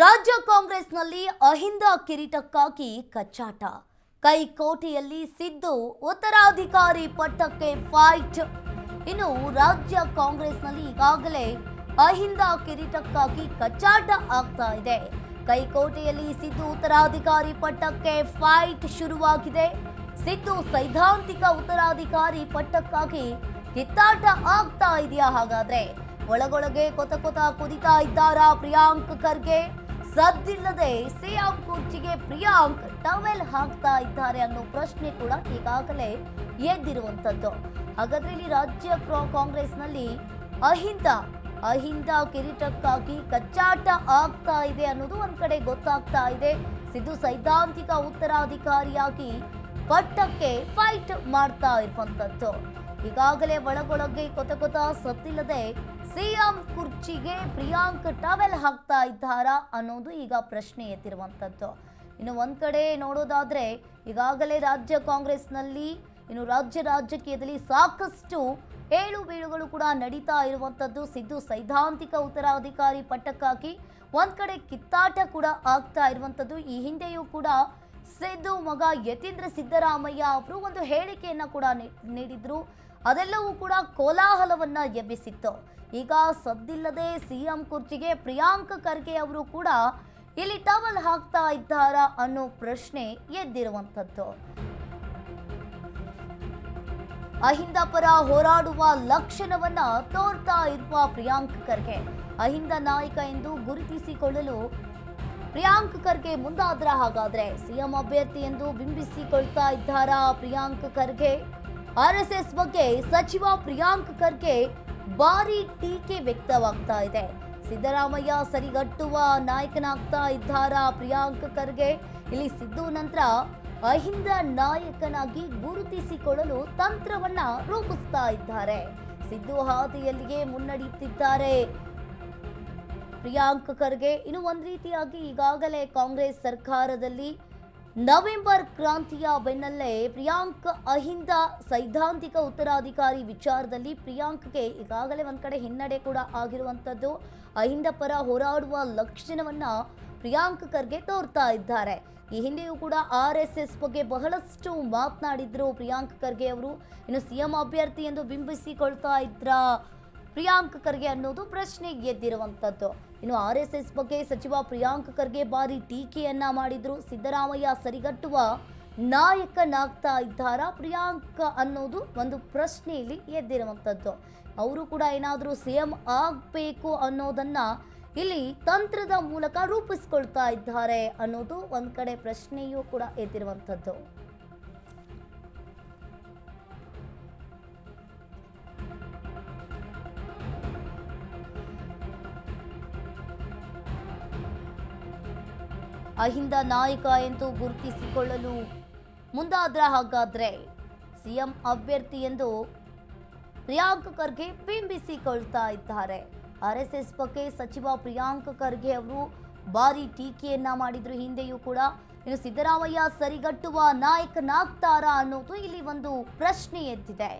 ರಾಜ್ಯ ಕಾಂಗ್ರೆಸ್ನಲ್ಲಿ ಅಹಿಂದ ಕಿರೀಟಕ್ಕಾಗಿ ಕಚ್ಚಾಟ. ಕೈಕೋಟೆಯಲ್ಲಿ ಸಿದ್ದು ಉತ್ತರಾಧಿಕಾರಿ ಪಟ್ಟಕ್ಕೆ ಫೈಟ್ ಇನ್ನು ರಾಜ್ಯ ಕಾಂಗ್ರೆಸ್ನಲ್ಲಿ ಈಗಾಗಲೇ ಅಹಿಂದ ಕಿರೀಟಕ್ಕಾಗಿ ಕಚ್ಚಾಟ ಆಗ್ತಾ ಇದೆ. ಕೈಕೋಟೆಯಲ್ಲಿ ಸಿದ್ದು ಉತ್ತರಾಧಿಕಾರಿ ಪಟ್ಟಕ್ಕೆ ಫೈಟ್ ಶುರುವಾಗಿದೆ. ಸಿದ್ದು ಸೈದ್ಧಾಂತಿಕ ಉತ್ತರಾಧಿಕಾರಿ ಪಟ್ಟಕ್ಕಾಗಿ ಕಿತ್ತಾಟ ಆಗ್ತಾ ಇದೆಯಾ ಹಾಗಾದ್ರೆ? ಒಳಗೊಳಗೆ ಕೊತ ಕೊತ ಕುದಿತಾ ಇದ್ದಾರಾ ಪ್ರಿಯಾಂಕ್ ಖರ್ಗೆ? ಸದ್ದಿಲ್ಲದೆ ಸಿಎಂ ಕುರ್ಚಿಗೆ ಪ್ರಿಯಾಂಕ್ ಟವೆಲ್ ಹಾಕ್ತಾ ಇದ್ದಾರೆ ಅನ್ನೋ ಪ್ರಶ್ನೆ ಕೂಡ ಈಗಾಗಲೇ ಎದ್ದಿರುವಂತದ್ದು ಹಾಗಾದ್ರೆ ಇಲ್ಲಿ ರಾಜ್ಯ ಕಾಂಗ್ರೆಸ್ನಲ್ಲಿ ಅಹಿಂದ ಅಹಿಂದ ಕಿರೀಟಕ್ಕಾಗಿ ಕಚ್ಚಾಟ ಆಗ್ತಾ ಇದೆ ಅನ್ನೋದು ಒಂದ್ ಕಡೆ ಗೊತ್ತಾಗ್ತಾ ಇದೆ. ಸಿದ್ದು ಸೈದ್ಧಾಂತಿಕ ಉತ್ತರಾಧಿಕಾರಿಯಾಗಿ ಪಟ್ಟಕ್ಕೆ ಫೈಟ್ ಮಾಡ್ತಾ ಇರುವಂತದ್ದು ಈಗಾಗಲೇ ಒಳಗೊಳಗೆ ಕೊತ ಕೊತ ಸತ್ತಿಲ್ಲದೆ ಸಿಎಂ ಕುರ್ಚಿಗೆ ಪ್ರಿಯಾಂಕ್ ಟವೆಲ್ ಹಾಕ್ತಾ ಇದ್ದಾರಾ ಅನ್ನೋದು ಈಗ ಪ್ರಶ್ನೆ ಎತ್ತಿರುವಂತದ್ದು ಇನ್ನು ಒಂದು ಕಡೆ ನೋಡೋದಾದ್ರೆ ಈಗಾಗಲೇ ರಾಜ್ಯ ಕಾಂಗ್ರೆಸ್ನಲ್ಲಿ, ಇನ್ನು ರಾಜ್ಯ ರಾಜಕೀಯದಲ್ಲಿ ಸಾಕಷ್ಟು ಏಳು ಬೀಳುಗಳು ಕೂಡ ನಡೀತಾ ಇರುವಂತದ್ದು ಸಿದ್ದು ಸೈದ್ಧಾಂತಿಕ ಉತ್ತರಾಧಿಕಾರಿ ಪಟ್ಟಕ್ಕಾಗಿ ಒಂದು ಕಡೆ ಕಿತ್ತಾಟ ಕೂಡ ಆಗ್ತಾ ಇರುವಂತದ್ದು ಈ ಹಿಂದೆಯೂ ಕೂಡ ಸಿದ್ದು ಮಗ ಯತೀಂದ್ರ ಸಿದ್ದರಾಮಯ್ಯ ಅವರು ಒಂದು ಹೇಳಿಕೆಯನ್ನು ಕೂಡ ನೀಡಿದ್ರು. ಅದೆಲ್ಲವೂ ಕೂಡ ಕೋಲಾಹಲವನ್ನ ಎಬ್ಬಿಸಿತ್ತು. ಈಗ ಸದ್ದಿಲ್ಲದೆ ಸಿಎಂ ಕುರ್ಚಿಗೆ ಪ್ರಿಯಾಂಕ್ ಖರ್ಗೆ ಅವರು ಕೂಡ ಇಲ್ಲಿ ಟವಲ್ ಹಾಕ್ತಾ ಇದ್ದಾರಾ ಅನ್ನೋ ಪ್ರಶ್ನೆ ಎದ್ದಿರುವಂಥದ್ದು. ಅಹಿಂದ ಪರ ಹೋರಾಡುವ ಲಕ್ಷಣವನ್ನ ತೋರ್ತಾ ಇರುವ ಪ್ರಿಯಾಂಕ್ ಖರ್ಗೆ. ಅಹಿಂದ ನಾಯಕ ಎಂದು ಗುರುತಿಸಿಕೊಳ್ಳಲು ಪ್ರಿಯಾಂಕ್ ಖರ್ಗೆ ಮುಂದಾದ್ರ ಹಾಗಾದ್ರೆ ಸಿಎಂ ಅಭ್ಯರ್ಥಿ ಎಂದು ಬಿಂಬಿಸಿಕೊಳ್ತಾ ಇದ್ದಾರಾ ಪ್ರಿಯಾಂಕ್ ಖರ್ಗೆ? ಆರ್ಎಸ್ಎಸ್ ಬಗ್ಗೆ ಸಚಿವ ಪ್ರಿಯಾಂಕ್ ಖರ್ಗೆ ಭಾರಿ ಟೀಕೆ ವ್ಯಕ್ತವಾಗ್ತಾ ಇದೆ. ಸಿದ್ದರಾಮಯ್ಯ ಸರಿಗಟ್ಟುವ ನಾಯಕನಾಗ್ತಾ ಇದ್ದಾರಾ ಪ್ರಿಯಾಂಕ್ ಖರ್ಗೆ? ಇಲ್ಲಿ ಸಿದ್ದು ನಂತರ ಅಹಿಂದ ನಾಯಕನಾಗಿ ಗುರುತಿಸಿಕೊಳ್ಳಲು ತಂತ್ರವನ್ನ ರೂಪಿಸ್ತಾ ಇದ್ದಾರೆ. ಸಿದ್ದು ಹಾದಿಯಲ್ಲಿಯೇ ಮುನ್ನಡೆಯುತ್ತಿದ್ದಾರೆ. ಪ್ರಿಯಾಂಕ್ ಖರ್ಗೆ ಇನ್ನು ಒಂದು ರೀತಿಯಾಗಿ ಈಗಾಗಲೇ ಕಾಂಗ್ರೆಸ್ ಸರ್ಕಾರದಲ್ಲಿ ನವೆಂಬರ್ ಕ್ರಾಂತಿಯ ಬೆನ್ನಲ್ಲೇ ಪ್ರಿಯಾಂಕ್ ಅಹಿಂದ ಸೈದ್ಧಾಂತಿಕ ಉತ್ತರಾಧಿಕಾರಿ ವಿಚಾರದಲ್ಲಿ ಪ್ರಿಯಾಂಕ್ಗೆ ಈಗಾಗಲೇ ಒಂದು ಕಡೆ ಹಿನ್ನಡೆ ಕೂಡ ಆಗಿರುವಂತದ್ದು ಅಹಿಂದ ಪರ ಹೋರಾಡುವ ಲಕ್ಷಣವನ್ನ ಪ್ರಿಯಾಂಕ್ ಖರ್ಗೆ ತೋರ್ತಾ ಇದ್ದಾರೆ. ಈ ಹಿಂದೆಯೂ ಕೂಡ ಆರ್ ಎಸ್ ಎಸ್ ಬಗ್ಗೆ ಬಹಳಷ್ಟು ಮಾತನಾಡಿದ್ರು ಪ್ರಿಯಾಂಕ್ ಖರ್ಗೆ ಅವರು. ಇನ್ನು ಸಿಎಂ ಅಭ್ಯರ್ಥಿ ಎಂದು ಬಿಂಬಿಸಿಕೊಳ್ತಾ ಇದ್ರ ಪ್ರಿಯಾಂಕ್ ಖರ್ಗೆ ಅನ್ನೋದು ಪ್ರಶ್ನೆ ಎದ್ದಿರುವಂಥದ್ದು. ಇನ್ನು ಆರ್ ಎಸ್ ಎಸ್ ಬಗ್ಗೆ ಸಚಿವ ಪ್ರಿಯಾಂಕ್ ಖರ್ಗೆ ಬಾರಿ ಟೀಕೆಯನ್ನ ಮಾಡಿದ್ರು. ಸಿದ್ದರಾಮಯ್ಯ ಸರಿಗಟ್ಟುವ ನಾಯಕನಾಗ್ತಾ ಇದ್ದಾರಾ ಪ್ರಿಯಾಂಕ ಅನ್ನೋದು ಒಂದು ಪ್ರಶ್ನೆಯಲ್ಲಿ ಎದ್ದಿರುವಂಥದ್ದು. ಅವರು ಕೂಡ ಏನಾದರೂ ಸಿ ಎಂ ಆಗಬೇಕು ಅನ್ನೋದನ್ನ ಇಲ್ಲಿ ತಂತ್ರದ ಮೂಲಕ ರೂಪಿಸ್ಕೊಳ್ತಾ ಇದ್ದಾರೆ ಅನ್ನೋದು ಒಂದು ಕಡೆ ಪ್ರಶ್ನೆಯೂ ಕೂಡ ಎದ್ದಿರುವಂಥದ್ದು. ಅಹಿಂದ ನಾಯಕ ಎಂದು ಗುರುತಿಸಿಕೊಳ್ಳಲು ಮುಂದಾದ್ರ ಹಾಗಾದ್ರೆ ಸಿಎಂ ಅಭ್ಯರ್ಥಿ ಎಂದು ಪ್ರಿಯಾಂಕ್ ಖರ್ಗೆ ಬಿಂಬಿಸಿಕೊಳ್ತಾ ಇದ್ದಾರೆ. ಆರ್ ಎಸ್ ಎಸ್ ಬಗ್ಗೆ ಸಚಿವ ಪ್ರಿಯಾಂಕ್ ಖರ್ಗೆ ಅವರು ಭಾರಿ ಟೀಕೆಯನ್ನ ಮಾಡಿದ್ರು. ಹಿಂದೆಯೂ ಕೂಡ ಇನ್ನು ಸಿದ್ದರಾಮಯ್ಯ ಸರಿಗಟ್ಟುವ ನಾಯಕನಾಗ್ತಾರಾ ಅನ್ನೋದು ಇಲ್ಲಿ ಒಂದು ಪ್ರಶ್ನೆ ಎದ್ದಿದೆ.